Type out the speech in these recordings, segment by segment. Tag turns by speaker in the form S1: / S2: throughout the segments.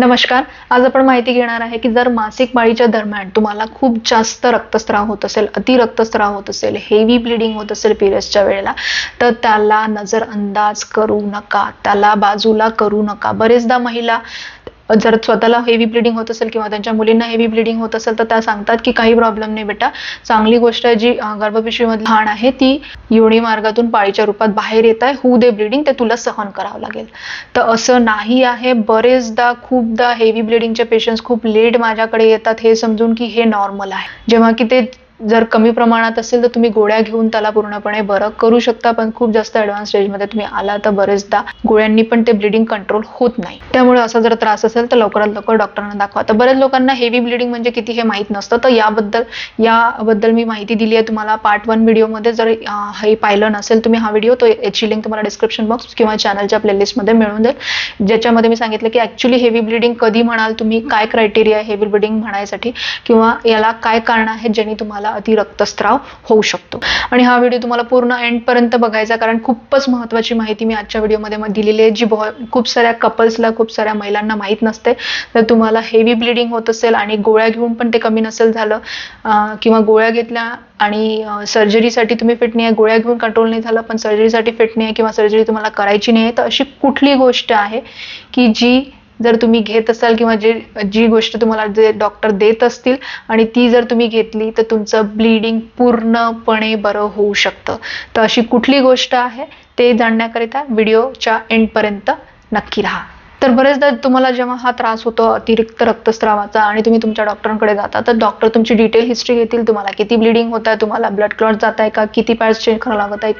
S1: नमस्कार. आज आपण माहिती घेणार आहे की जर मासिक पाळीच्या दरम्यान तुम्हाला खूप जास्त रक्तस्राव होत असेल अति रक्तस्राव होत असेल हेवी ब्लिडिंग होत असेल पिरियड्सच्या वेळेला तर त्याला नजरअंदाज करू नका. त्याला बाजूला करू नका. बरेचदा महिला जर स्वतःला हेवी ब्लिडिंग होत असेल किंवा त्यांच्या मुलींना हेवी ब्लिडिंग होत असेल तर त्या सांगतात की काही प्रॉब्लेम नाही बेटा. चांगली गोष्ट आहे जी गर्भपिशवीमधली हाण आहे ती योनी मार्गातून पाळीच्या रूपात बाहेर येत आहे. होऊ दे ब्लिडिंग ते तुला सहन करावं लागेल. तर असं नाही आहे. बरेचदा खूपदा हेवी ब्लिडिंगचे पेशंट्स खूप लेट माझ्याकडे येतात हे समजून की हे नॉर्मल आहे. जेव्हा की ते जर कमी प्रमाणात असेल तर तुम्ही गोळ्या घेऊन त्याला पूर्णपणे बरं करू शकता पण खूप जास्त ॲडव्हान्स स्टेजमध्ये तुम्ही आला तर बरेचदा गोळ्यांनी पण ते ब्लिडिंग कंट्रोल होत नाही. त्यामुळे असा जर त्रास असेल तर लवकरात लवकर डॉक्टरांना दाखवा. तर बऱ्याच लोकांना हेवी ब्लिडिंग म्हणजे किती हे माहीत नसतं. तर याबद्दल याबद्दल मी माहिती दिली आहे तुम्हाला. पार्ट वन व्हिडिओमध्ये जर हे पाहिलं नसेल तुम्ही हा व्हिडिओ तो याची लिंक तुम्हाला डिस्क्रिप्शन बॉक्स किंवा चॅनलच्या प्लेलिस्टमध्ये मिळून जाईल. ज्याच्यामध्ये मी सांगितलं की ॲक्च्युली हेवी ब्लिडिंग कधी म्हणाल तुम्ही काय क्रायटेरिया हेवी ब्लिडिंग म्हणायसाठी किंवा याला काय कारण आहे ज्यांनी तुम्हाला अति रक्तस्राव होऊ शकतो. आणि हा व्हिडिओ तुम्हाला पूर्ण एंडपर्यंत बघायचा कारण खूपच महत्त्वाची माहिती मी आजच्या व्हिडिओमध्ये मग दिलेली आहे जी बहु- खूप साऱ्या कपल्सला खूप साऱ्या महिलांना माहीत नसते. तर तुम्हाला हेवी ब्लिडिंग होत असेल आणि गोळ्या घेऊन पण ते कमी नसेल झालं किंवा गोळ्या घेतल्या आणि सर्जरीसाठी तुम्ही फिट नाही आहे गोळ्या घेऊन कंट्रोल नाही झालं पण सर्जरीसाठी फिट नाही आहे किंवा सर्जरी तुम्हाला करायची नाही आहे तर अशी कुठली गोष्ट आहे की जी जर तुम्ही घेत असाल किंवा जे जी गोष्ट तुम्हाला जे डॉक्टर देत असतील आणि ती जर तुम्ही घेतली तर तुमचं ब्लिडिंग पूर्णपणे बरं होऊ शकतं. तर अशी कुठली गोष्ट आहे ते जाणण्याकरिता व्हिडिओच्या एंडपर्यंत नक्की राहा. तर बरेचदा तुम्हाला जेव्हा हा त्रास होतो अतिरिक्त रक्तस्रावाचा आणि तुम्ही तुमच्या डॉक्टरांकडे जाता तर डॉक्टर तुमची डिटेल हिस्ट्री घेतील तुम्हाला. किती ब्लिडिंग होत आहे तुम्हाला ब्लड क्लॉट जात आहे का किती पॅड्स चेंज करावं लागत आहे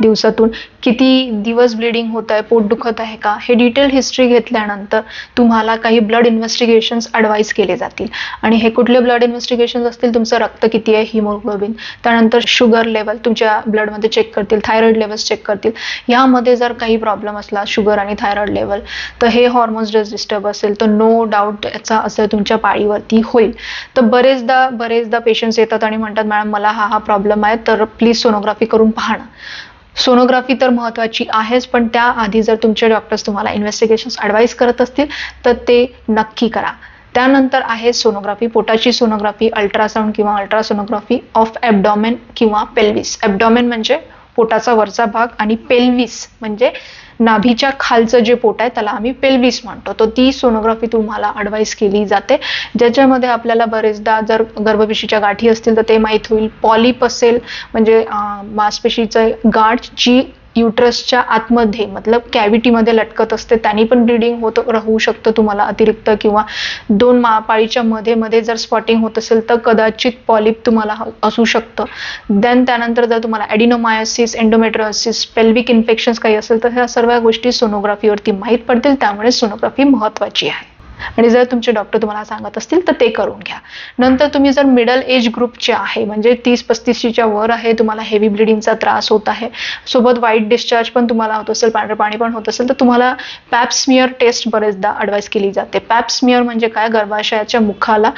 S1: दिवसातून किती दिवस ब्लिडिंग होत आहे पोट दुखत आहे का हे डिटेल हिस्ट्री घेतल्यानंतर तुम्हाला काही ब्लड इन्व्हेस्टिगेशन्स ॲडवाईस केले जातील. आणि हे कुठले ब्लड इन्व्हेस्टिगेशन्स असतील तुमचं रक्त किती आहे हिमोग्लोबिन त्यानंतर शुगर लेवल तुमच्या ब्लडमध्ये चेक करतील थायरॉइड लेवल्स चेक करतील. यामध्ये जर काही प्रॉब्लेम असला शुगर आणि थायरॉइड लेवल तर हे हॉर्मोन्स डिस्टर्ब असेल तर नो डाऊट याचा असर तुमच्या पाळीवरती होईल. तर बरेचदा बरेचदा पेशंट्स येतात आणि म्हणतात मॅडम मला हा हा प्रॉब्लेम आहे तर प्लीज सोनोग्राफी करून पाहणं सोनोग्राफी तर महत्त्वाची आहेच पण त्याआधी जर तुमचे डॉक्टर्स तुम्हाला इन्व्हेस्टिगेशन्स ॲडवाईस करत असतील तर ते नक्की करा. त्यानंतर आहे सोनोग्राफी पोटाची सोनोग्राफी अल्ट्रासाऊंड किंवा अल्ट्रासोनोग्राफी ऑफ ॲबडॉमेन किंवा पेल्विस ॲबडॉमेन म्हणजे पोटाचा वरचा भाग आणि पेल्विस म्हणजे नाभीच्या खालचं जे पोट आहे त्याला आम्ही पेल्विस म्हणतो. तर ती सोनोग्राफी तुम्हाला ॲडवाईस केली जाते. ज्याच्यामध्ये आपल्याला बरेचदा जर गर्भपेशीच्या गाठी असतील तर ते माहीत होईल. पॉलिप असेल म्हणजे मांसपेशीचं गाठ जी युट्रसच्या आतमध्ये मतलब कॅव्हिटीमध्ये लटकत असते त्यांनी पण ब्लिडिंग होत होऊ शकतं तुम्हाला अतिरिक्त किंवा दोन महापाळीच्या मध्ये मध्ये जर स्पॉटिंग होत असेल तर कदाचित पॉलिप तुम्हाला ह- असू शकतं. देन त्यानंतर जर तुम्हाला ॲडिनोमायोसिस एंडोमेट्रोसिस पेल्विक इन्फेक्शन्स काही असेल तर ह्या सर्व गोष्टी सोनोग्राफीवरती माहीत पडतील त्यामुळे सोनोग्राफी महत्त्वाची आहे. आणि जर तुमचे डॉक्टर तुम्हाला सांगत असतील तर ते करून घ्या. नंतर तुम्ही जर मिडल एज ग्रुपचे आहे म्हणजे तीस पस्तीसच्या वर आहे तुम्हाला हेवी ब्लिडिंगचा त्रास होत आहे. सोबत वाईट डिस्चार्ज पण तुम्हाला होत असेल पांढरं पाणी पण होत असेल तर तुम्हाला पॅप्समियर टेस्ट बरेचदा ॲडवाईस केली जाते. पॅप्समियर म्हणजे काय? गर्भाशयाच्या मुखाला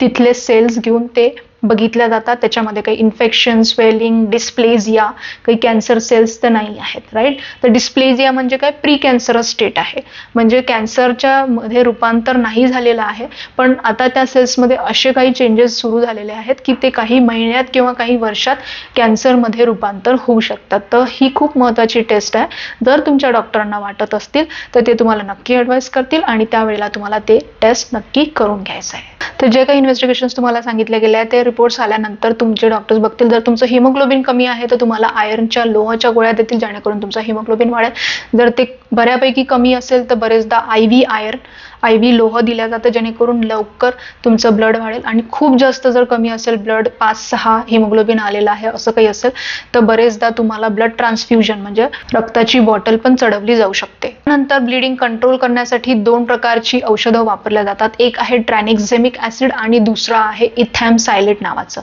S1: तिथले सेल्स घेऊन ते बघितल्या जातात. त्याच्यामध्ये काही इन्फेक्शन स्वेलिंग डिस्प्लेजिया काही कॅन्सर सेल्स तर नाही आहेत राईट तर डिस्प्लेझिया म्हणजे काय? प्री कॅन्सरस स्टेट आहे. म्हणजे कॅन्सरच्या मध्ये रूपांतर नाही झालेलं आहे पण आता त्या सेल्समध्ये असे काही चेंजेस सुरू झालेले आहेत की ते काही महिन्यात किंवा काही वर्षात कॅन्सरमध्ये रूपांतर होऊ शकतात. तर ही खूप महत्त्वाची टेस्ट आहे. जर तुमच्या डॉक्टरांना वाटत असतील तर ते तुम्हाला नक्की ॲडवाईस करतील आणि त्यावेळेला तुम्हाला ते टेस्ट नक्की करून घ्यायचं आहे. तर जे काही इन्व्हेस्टिगेशन्स तुम्हाला सांगितले गेले आहे ते रिपोर्ट्स आल्यानंतर तुमचे डॉक्टर्स बघतील. जर तुमचं हिमोग्लोबिन कमी आहे तर तुम्हाला आयर्नच्या लोहाच्या गोळ्या देतील जेणेकरून तुमचा हिमोग्लोबिन वाढेल. जर ते बऱ्यापैकी कमी असेल तर बरेचदा I V iron I V लोह दिल्या जातं जेणेकरून लवकर तुमचं ब्लड वाढेल. आणि खूप जास्त जर कमी असेल ब्लड पाच सहा हिमोग्लोबिन आलेलं आहे असं काही असेल तर बरेचदा तुम्हाला ब्लड ट्रान्सफ्युजन म्हणजे रक्ताची बॉटल पण चढवली जाऊ शकते. नंतर ब्लिडिंग कंट्रोल करण्यासाठी दोन प्रकारची औषधं वापरल्या जातात. एक आहे ट्रॅनिक्झेमिक ऍसिड आणि दुसरं आहे इथॅम सायलेट नावाचं.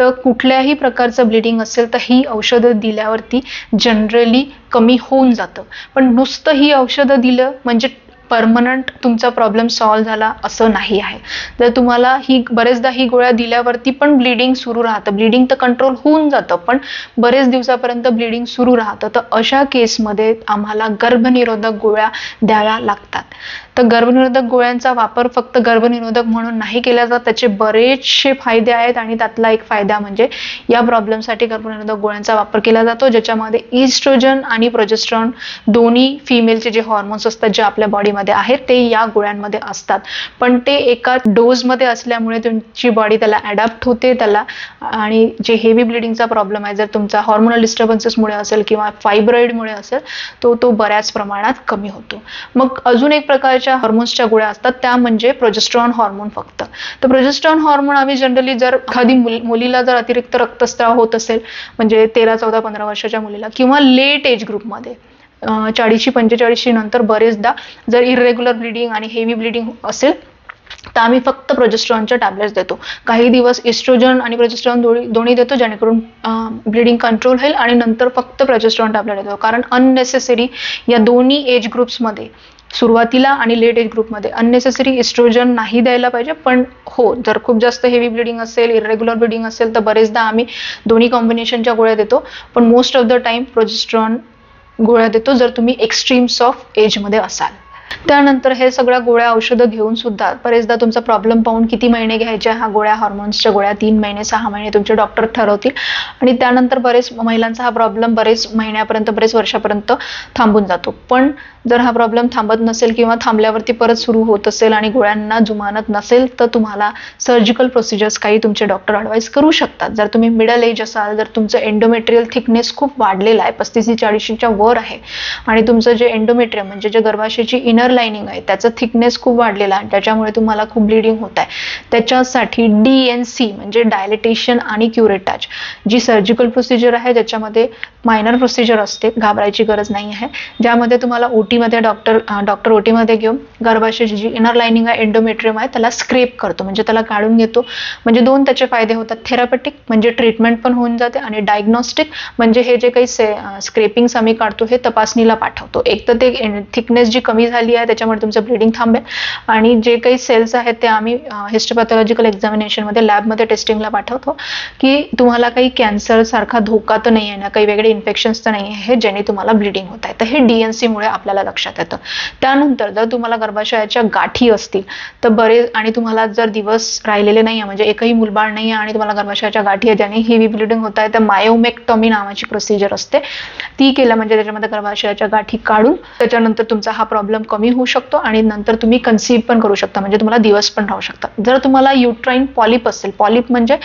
S1: तर कुठल्याही प्रकारचं ब्लिडिंग असेल तर ही औषधं दिल्यावरती जनरली कमी होऊन जातं. पण नुसतं ही औषधं दिलं म्हणजे परमनंट तुमचा प्रॉब्लेम सॉल्व्ह झाला असं नाही आहे. जर तुम्हाला ही बरेचदा ही गोळ्या दिल्यावरती पण ब्लिडिंग सुरू राहतं. ब्लिडिंग तर कंट्रोल होऊन जातं पण बरेच दिवसापर्यंत ब्लिडिंग सुरू राहतं. तर अशा केसमध्ये आम्हाला गर्भनिरोधक गोळ्या द्याव्या लागतात. तर गर्भनिरोधक गोळ्यांचा वापर फक्त गर्भनिरोधक म्हणून नाही केला जात त्याचे बरेचसे फायदे आहेत आणि त्यातला एक फायदा म्हणजे या प्रॉब्लेमसाठी गर्भनिरोधक गोळ्यांचा वापर केला जातो ज्याच्यामध्ये इस्ट्रोजन आणि प्रोजेस्ट्रॉन दोन्ही फिमेलचे जे हॉर्मोन्स असतात जे आपल्या बॉडीमध्ये आहेत ते या गोळ्यांमध्ये असतात. पण ते एका डोजमध्ये असल्यामुळे तुमची बॉडी त्याला अडॅप्ट होते त्याला आणि जे हेवी ब्लिडिंगचा प्रॉब्लेम आहे जर तुमचा हॉर्मोनल डिस्टर्बन्सेसमुळे असेल किंवा फायब्रॉइडमुळे असेल तो तो बऱ्याच प्रमाणात कमी होतो. मग अजून एक प्रकारच्या हॉर्मोन्सच्या गोळ्या असतात त्या म्हणजे प्रोजेस्ट्रॉन हॉर्मोन फक्त. तर प्रोजेस्ट्रॉन हॉर्मोन आम्ही जनरली जर एखादी मुलीला जर अतिरिक्त रक्तस्राव होत असेल म्हणजे तेरा चौदा पंधरा वर्षाच्या मुलीला किंवा लेट एज ग्रुपमध्ये चाळीशी पंचेचाळीसशी नंतर बरेचदा जर इरेग्युलर ब्लिडिंग आणि हेवी ब्लिडिंग असेल तर आम्ही फक्त प्रोजेस्ट्रॉनच्या टॅबलेट्स देतो. काही दिवस इस्ट्रोजन आणि प्रोजेस्ट्रॉन दोन्ही दोन्ही देतो जेणेकरून ब्लिडिंग कंट्रोल होईल आणि नंतर फक्त प्रोजेस्ट्रॉन टॅबलेट देतो. कारण अननेसेसरी या दोन्ही एज ग्रुप्समध्ये सुरुवातीला आणि लेट एज ग्रुपमध्ये अननेसेसरी इस्ट्रोजन नाही द्यायला पाहिजे. पण हो जर खूप जास्त हेवी ब्लिडिंग असेल इरेग्युलर ब्लिडिंग असेल तर बरेचदा आम्ही दोन्ही कॉम्बिनेशनच्या गोळ्या देतो. पण most of the time progesterone गोळ्या देतो जर तुम्ही एक्स्ट्रीम्स ऑफ एजमध्ये असाल. त्यानंतर हे सगळ्या गोळ्या औषधं घेऊन सुद्धा बरेचदा तुमचा प्रॉब्लेम पाहून किती महिने घ्यायच्या ह्या गोळ्या हॉर्मोन्सच्या गोळ्या तीन महिने सहा महिने तुमचे डॉक्टर ठरवतील. आणि त्यानंतर बरेच महिलांचा हा प्रॉब्लेम बरेच महिन्यापर्यंत बरेच वर्षापर्यंत थांबून जातो. पण जर हा प्रॉब्लेम थांबत नसेल किंवा थांबल्यावरती परत सुरू होत असेल आणि गोळ्यांना जुमानत नसेल तर तुम्हाला सर्जिकल प्रोसिजर्स काही तुमचे डॉक्टर ॲडवाईस करू शकतात. जर तुम्ही मिडल एज असाल जर तुमचं एंडोमेट्रियल थिकनेस खूप वाढलेला आहे पस्तीस चाळीसच्या वर आहे आणि तुमचं जे एंडोमेट्रियम म्हणजे जे गर्भाशयाची इनर इनर लाइनिंग आहे. त्याचं थिकनेस खूप वाढलेला आहे. त्याच्यामुळे तुम्हाला खूप ब्लिडिंग होत आहे. त्याच्यासाठी डी एन सी म्हणजे डायलिटेशन आणि क्युरेटाच जी सर्जिकल प्रोसिजर आहे ज्याच्यामध्ये मायनर प्रोसिजर असते. घाबरायची गरज नाही आहे. ज्यामध्ये तुम्हाला ओटीमध्ये डॉक्टर डॉक्टर ओटीमध्ये घेऊन गर्भाशयाची जी इनर लाइनिंग आहे एंडोमेट्रियम आहे त्याला स्क्रेप करतो. म्हणजे त्याला काढून घेतो. म्हणजे दोन त्याचे फायदे होतात. थेरापेटिक म्हणजे ट्रीटमेंट पण होऊन जाते आणि डायग्नॉस्टिक म्हणजे हे जे काही से स्क्रेपिंग्स आम्ही काढतो हे तपासणीला पाठवतो. एक तर ते थिकनेस जी कमी झाली आहे त्याच्यामुळे तुमचं ब्लिडिंग थांबेल. आणि जे काही सेल्स आहेत ते आम्ही हिस्टोपॅथॉलॉजिकल एक्झामिनेशनमध्ये लॅबमध्ये टेस्टिंगला पाठवतो की तुम्हाला काही कॅन्सर सारखा धोका तर नाही आहे ना काही वेगळे इन्फेक्शन्स तर नाही आहे ज्याने तुम्हाला ब्लिडिंग होत आहे. तर हे डी एन मुळे आपल्याला लक्षात येतं. त्यानंतर जर तुम्हाला गर्भाशयाच्या गाठी असतील तर बरेच आणि तुम्हाला जर दिवस राहिलेले नाही आहे म्हणजे एकही मुलबाळ नाही आहे आणि तुम्हाला गर्भाशयाच्या गाठी आहे ज्याने हेवी ब्लिडिंग होत आहे तर मायोमेक्टॉमी नावाची प्रोसिजर असते. ती केलं म्हणजे त्याच्यामध्ये गर्भाशयाच्या गाठी काढून त्याच्यानंतर तुमचा हा प्रॉब्लेम कमी होऊ शकतो आणि नंतर तुम्ही कन्सीव्ह पण करू शकता. म्हणजे तुम्हाला दिवस पण राहू शकतात. जर तुम्हाला युट्राईन पॉलिप असेल पॉलिप म्हणजे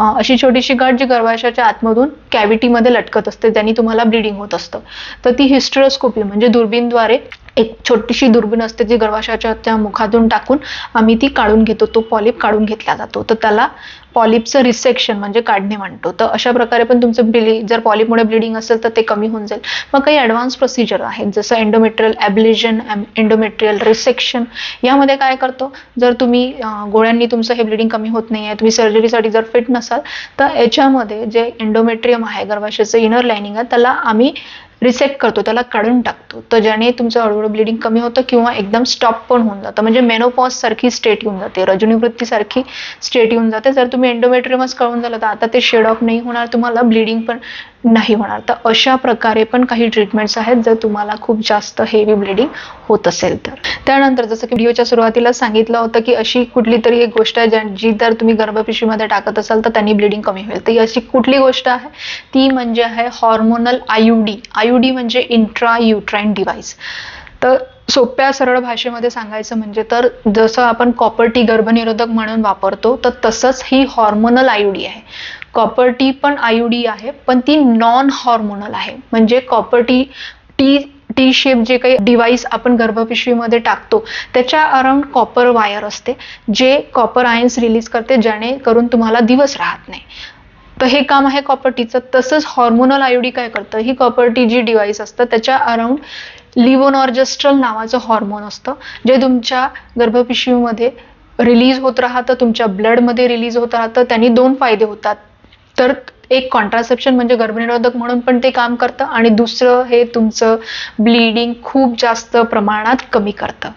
S1: अशी छोटीशी गाठ जी गर्भाशयाच्या आतमधून कॅव्हिटीमध्ये लटकत असते ज्यांनी तुम्हाला ब्लिडिंग होत असतं. तर ती हिस्ट्रोस्कोपी म्हणजे दुर्बीनद्वारे एक छोटीशी दुर्बीण असते जी गर्भाशयाच्या त्या मुखातून टाकून आम्ही ती काढून घेतो. तो पॉलिप काढून घेतला जातो. तर त्याला पॉलिपचं रिसेक्शन म्हणजे काढणे म्हणतो. तर अशा प्रकारे पण तुमचं ब्लि जर पॉलिपमुळे ब्लिडिंग असेल तर ते कमी होऊन जाईल. मग काही ॲडव्हान्स प्रोसिजर आहेत. जसं एंडोमेट्रियल ॲब्लिजन एन्डोमेट्रियल रिसेक्शन यामध्ये काय करतो? जर तुम्ही गोळ्यांनी तुमचं हे ब्लिडिंग कमी होत नाही आहे तुम्ही सर्जरीसाठी जर फिट नसाल तर याच्यामध्ये जे एन्डोमेट्रियम आहे गर्भाशयाचं इनर लाईनिंग आहे त्याला आम्ही रिसेप्ट करतो त्याला काढून टाकतो. तर ज्याने तुमचं हळूहळू ब्लिडिंग कमी होतं किंवा एकदम स्टॉप पण होऊन जातं. म्हणजे मेनोपॉज सारखी स्टेट येऊन जाते. रजनीवृत्ती सारखी स्टेट येऊन जाते. जर तुम्ही एंडोमेट्रियमच कळून झालं तर आता ते शेड ऑफ नाही होणार. तुम्हाला ब्लिडिंग पण नाही होणार. तर अशा प्रकारे पण काही ट्रीटमेंट्स आहेत जर तुम्हाला खूप जास्त हेवी ब्लिडिंग होत असेल तर. त्यानंतर जसं की व्हिडिओच्या सुरुवातीला सांगितलं होतं की अशी कुठली तरी एक गोष्ट आहे जी जर तुम्ही गर्भपिशवीमध्ये टाकत असाल तर त्यांनी ब्लिडिंग कमी होईल. तर ही अशी कुठली गोष्ट आहे? ती म्हणजे आहे हॉर्मोनल आयुडी आयुडी म्हणजे इंट्रा युट्राईन डिव्हाइस तर सोप्या सरळ भाषेमध्ये सांगायचं म्हणजे तर जसं आपण कॉपर टी गर्भनिरोधक म्हणून वापरतो तर तसंच ही हॉर्मोनल आयुडी आहे. कॉपर टी पण आयुडी आहे पण ती नॉन हॉर्मोनल आहे. म्हणजे copper T T T shape जे काही डिव्हाइस आपण गर्भपिशवीमध्ये टाकतो त्याच्या अराउंड कॉपर वायर असते जे कॉपर आयन्स रिलीज करते ज्याने करून तुम्हाला दिवस राहत नाही. तर हे काम आहे कॉपर्टीचं तसंच हॉर्मोनल आयोडी काय करतं? ही कॉपर्टी जी डिव्हाइस असतं त्याच्या अराउंड लिव्होनॉर्जेस्ट्रल नावाचं हॉर्मोन असतं जे तुमच्या गर्भपिशवीमध्ये रिलीज होत राहतं तुमच्या ब्लडमध्ये रिलीज होत राहतं त्यांनी दोन फायदे होतात. तर एक कॉन्ट्रासेप्शन म्हणजे गर्भनिरोधक म्हणून पण ते काम करतं आणि दुसरं हे तुमचं ब्लिडिंग खूप जास्त प्रमाणात कमी करतं.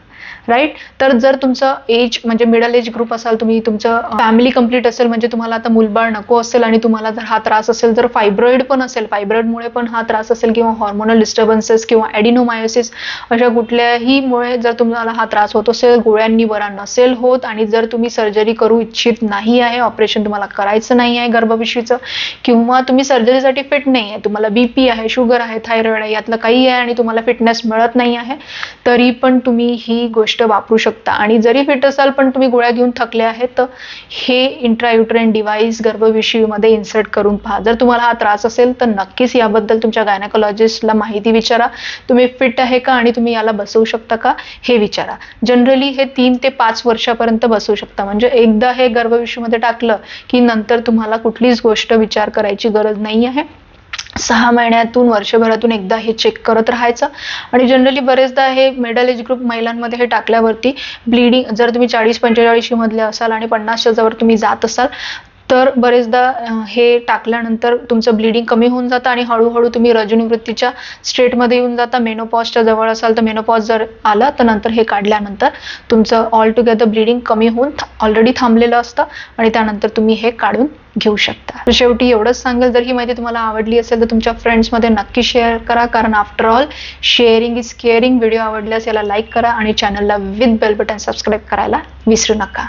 S1: राईट तर जर तुमचं एज म्हणजे मिडल एज ग्रुप असाल तुम्ही तुमचं फॅमिली कंप्लीट असेल म्हणजे तुम्हाला आता मुलबाळ नको असेल आणि तुम्हाला जर हा त्रास असेल तर फायब्रॉइड पण असेल फायब्रॉइडमुळे पण हा त्रास असेल किंवा हॉर्मोनल डिस्टर्बन्सेस किंवा ॲडिनोमायोसिस अशा कुठल्याही मुळे जर तुम्हाला हा त्रास होत असेल गोळ्यांनी बरा नसेल होत आणि जर तुम्ही सर्जरी करू इच्छित नाही आहे ऑपरेशन तुम्हाला करायचं नाही आहे गर्भपिशवीचं किंवा तुम्ही सर्जरीसाठी फिट नाही आहे तुम्हाला बीपी आहे शुगर आहे थायरॉइड आहे यातलं काही आहे आणि तुम्हाला फिटनेस मिळत नाही आहे तरी पण तुम्ही ही गोष्ट वापरू शकता. आणि जरी फिट असाल पण तुम्ही गोळ्या घेऊन थकले आहेत तर हे इंट्रायुट्रेन डिव्हाइस गर्भविषयीमध्ये इन्सर्ट करून पहा. जर तुम्हाला हा त्रास असेल तर नक्कीच याबद्दल तुमच्या गायनाकॉलॉजिस्टला माहिती विचारा. तुम्ही फिट आहे का आणि तुम्ही याला बसवू शकता का हे विचारा. जनरली हे तीन ते पाच वर्षापर्यंत बसवू शकता. म्हणजे एकदा हे गर्भविषयीमध्ये टाकलं की नंतर तुम्हाला कुठलीच गोष्ट विचार करायची गरज नाही आहे. सहा महिन्यातून वर्षभरातून एकदा हे चेक करत राहायचं. आणि जनरली बरेचदा हे मिडल एज ग्रुप महिलांमध्ये हे टाकल्यावरती ब्लिडिंग जर तुम्ही चाळीस पंचेचाळीशी मधले असाल आणि पन्नासच्या जवळ तुम्ही जात असाल तर बरेचदा हे टाकल्यानंतर तुमचं ब्लिडिंग कमी होऊन जातं आणि हळूहळू तुम्ही रजनीवृत्तीच्या स्टेटमध्ये येऊन जाता. मेनोपॉजच्या जवळ असाल तर मेनोपॉज जर आला तर नंतर हे काढल्यानंतर तुमचं ऑल टुगेदर ब्लिडिंग कमी होऊन ऑलरेडी थांबलेलं असतं आणि त्यानंतर तुम्ही हे काढून घेऊ शकता. शेवटी एवढंच सांगेल जर ही माहिती तुम्हाला आवडली असेल तर तुमच्या फ्रेंड्समध्ये नक्की शेअर करा. कारण after all sharing is caring video आवडल्यास याला लाईक करा आणि चॅनलला विथ बेल बटन सबस्क्राईब करायला विसरू नका.